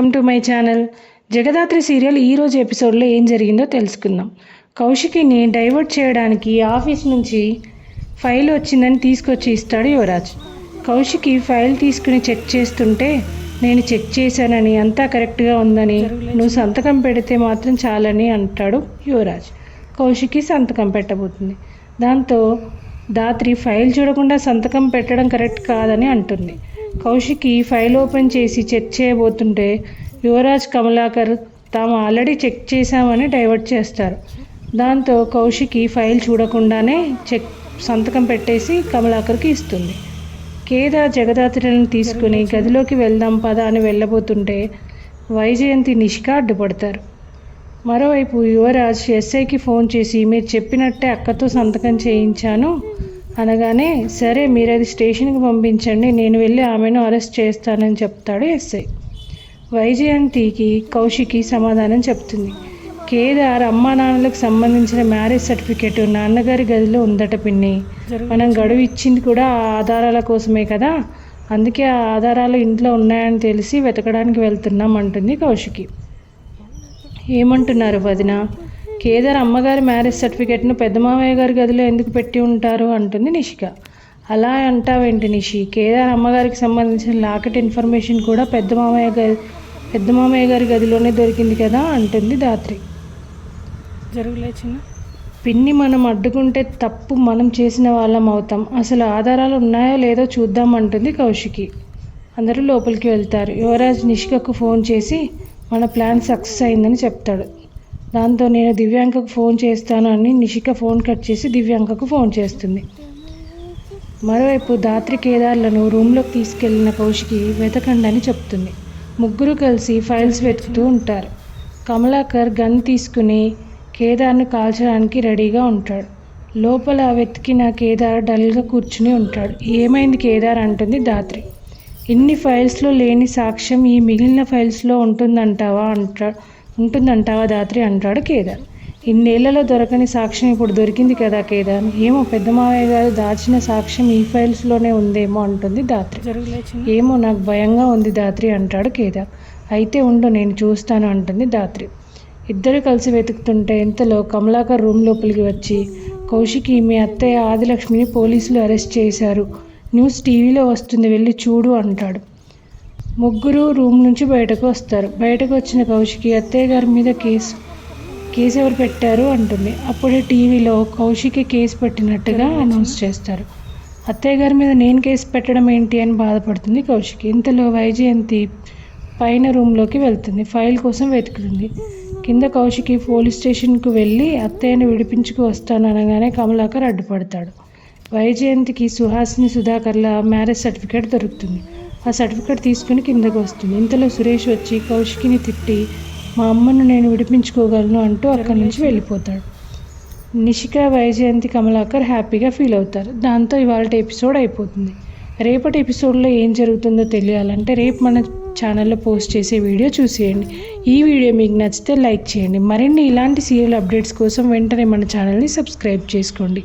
Welcome to my channel. Jagadhatri serial ఈరోజు ఎపిసోడ్లో ఏం జరిగిందో తెలుసుకుందాం. కౌశికిని డైవర్ట్ చేయడానికి ఆఫీస్ నుంచి ఫైల్ వచ్చిందని తీసుకొచ్చి ఇస్తాడు యువరాజ్. కౌశికి ఫైల్ తీసుకుని చెక్ చేస్తుంటే నేను చెక్ చేశానని అంతా కరెక్ట్గా ఉందని నువ్వు సంతకం పెడితే మాత్రం చాలని అంటాడు యువరాజ్. కౌశికి సంతకం పెట్టబోతుంది. దాంతో దాత్రి ఫైల్ చూడకుండా సంతకం పెట్టడం కరెక్ట్ కాదని అంటుంది. కౌశికి ఫైల్ ఓపెన్ చేసి చెక్ చేయబోతుంటే యువరాజ్ కమలాకర్ తాము ఆల్రెడీ చెక్ చేశామని డైవర్ట్ చేస్తారు. దాంతో కౌశికి ఫైల్ చూడకుండానే చెక్ సంతకం పెట్టేసి కమలాకర్కి ఇస్తుంది. కేదార్ జగదాత్రులను తీసుకుని గదిలోకి వెళ్దాం పద అని వెళ్ళబోతుంటే వైజయంతి నిష్క అడ్డుపడతారు మరోవైపు యువరాజ్ ఎస్ఐకి ఫోన్ చేసి మీరు చెప్పినట్టే అక్కతో సంతకం చేయించాను. అనగానే సరే మీరు అది స్టేషన్కి పంపించండి. నేను వెళ్ళి ఆమెను అరెస్ట్ చేస్తానని చెప్తాడు ఎస్ఐ. వైజయంతికి కౌశికి సమాధానం చెప్తుంది. కేదార్ అమ్మా నాన్నలకు సంబంధించిన మ్యారేజ్ సర్టిఫికేట్ నాన్నగారి గదిలో ఉందట పిన్ని. మనం గడువు ఇచ్చింది కూడా ఆ ఆధారాల కోసమే కదా? అందుకే ఆ ఆధారాలు ఇంట్లో ఉన్నాయని తెలిసి వెతకడానికి వెళ్తున్నాం అంటుంది కౌశికి. ఏమంటున్నారు వదిన? కేదార్ అమ్మగారి మ్యారేజ్ సర్టిఫికేట్ను పెద్ద మామయ్య గారి గదిలో ఎందుకు పెట్టి ఉంటారు అంటుంది నిషిక. అలా అంటావేంటి నిషి? కేదార్ అమ్మగారికి సంబంధించిన లాకెట్ ఇన్ఫర్మేషన్ కూడా పెద్ద మామయ్య గారి పెద్ద మామయ్య గారి గదిలోనే దొరికింది కదా అంటుంది దాత్రి జరుగులేచిన పిన్ని మనం అడ్డుకుంటే తప్పు మనం చేసిన వాళ్ళం అవుతాం. అసలు ఆధారాలు ఉన్నాయో లేదో చూద్దాం అంటుంది కౌశికి. అందరూ లోపలికి వెళ్తారు. యువరాజ్ నిష్కకు ఫోన్ చేసి మన ప్లాన్ సక్సెస్ అయిందని చెప్తాడు. దాంతో నేను దివ్యాంకకు ఫోన్ చేస్తాను అని నిషిక ఫోన్ కట్ చేసి దివ్యాంకకు ఫోన్ చేస్తుంది. మరోవైపు దాత్రి కేదార్లను రూమ్లోకి తీసుకెళ్ళిన కౌశికి వెతకండి అని చెప్తుంది. ముగ్గురు కలిసి ఫైల్స్ వెతుకుతూ ఉంటారు. కమలాకర్ గన్ తీసుకుని కేదార్ను కాల్చడానికి రెడీగా ఉంటాడు. లోపల వెతికిన కేదార్ డల్గా కూర్చుని ఉంటాడు. ఏమైంది కేదార్ అంటుంది దాత్రి ఇన్ని ఫైల్స్లో లేని సాక్ష్యం ఈ మిగిలిన ఫైల్స్లో ఉంటుందంటావా అంటాడు. ఉంటుందంటావా దాత్రి? అంటాడు కేదార్. ఇన్నేళ్ళలో దొరకని సాక్ష్యం ఇప్పుడు దొరికింది కదా కేదార్. ఏమో పెద్ద మావయ్య గారు దాచిన సాక్ష్యం ఈ ఫైల్స్లోనే ఉందేమో అంటుంది దాత్రి. ఏమో నాకు భయంగా ఉంది దాత్రి అంటాడు కేదార్. అయితే ఉండు నేను చూస్తాను అంటుంది దాత్రి. ఇద్దరు కలిసి వెతుకుతుంటే ఇంతలో కమలాకర్ రూమ్ లోపలికి వచ్చి కౌశికి మీ అత్తయ్య ఆదిలక్ష్మిని పోలీసులు అరెస్ట్ చేశారు. న్యూస్ టీవీలో వస్తుంది వెళ్ళి చూడు అంటాడు. ముగ్గురు రూమ్ నుంచి బయటకు వస్తారు. బయటకు వచ్చిన కౌశికి అత్తయ్య గారి మీద కేసు కేసు ఎవరు పెట్టారు అంటుంది. అప్పుడే టీవీలో కౌశికి కేసు పెట్టినట్టుగా అనౌన్స్ చేస్తారు. అత్తయ్య గారి మీద నేను కేసు పెట్టడం ఏంటి అని బాధపడుతుంది కౌశికి. ఇంతలో వైజయంతి పైన రూమ్లోకి వెళ్తుంది. ఫైల్ కోసం వెతుకుతుంది. కింద కౌశికి పోలీస్ స్టేషన్కు వెళ్ళి అత్తయ్యను విడిపించుకు వస్తాను అనగానే కమలాకర్ అడ్డుపడతాడు. వైజయంతికి సుహాసిని సుధాకర్ల మ్యారేజ్ సర్టిఫికేట్ దొరుకుతుంది. ఆ సర్టిఫికేట్ తీసుకుని కిందకు వస్తుంది. ఇంతలో సురేష్ వచ్చి కౌశికిని తిట్టి మా అమ్మను నేను విడిపించుకోగలను అంటూ అక్కడి నుంచి వెళ్ళిపోతాడు. నిషిక వైజయంతి కమలాకర్ హ్యాపీగా ఫీల్ అవుతారు. దాంతో ఇవాళ ఎపిసోడ్ అయిపోతుంది. రేపటి ఎపిసోడ్లో ఏం జరుగుతుందో తెలియాలంటే రేపు మన ఛానల్లో పోస్ట్ చేసే వీడియో చూసేయండి. ఈ వీడియో మీకు నచ్చితే లైక్ చేయండి. మరిన్ని ఇలాంటి సీరియల్ అప్డేట్స్ కోసం వెంటనే మన ఛానల్ని సబ్స్క్రైబ్ చేసుకోండి.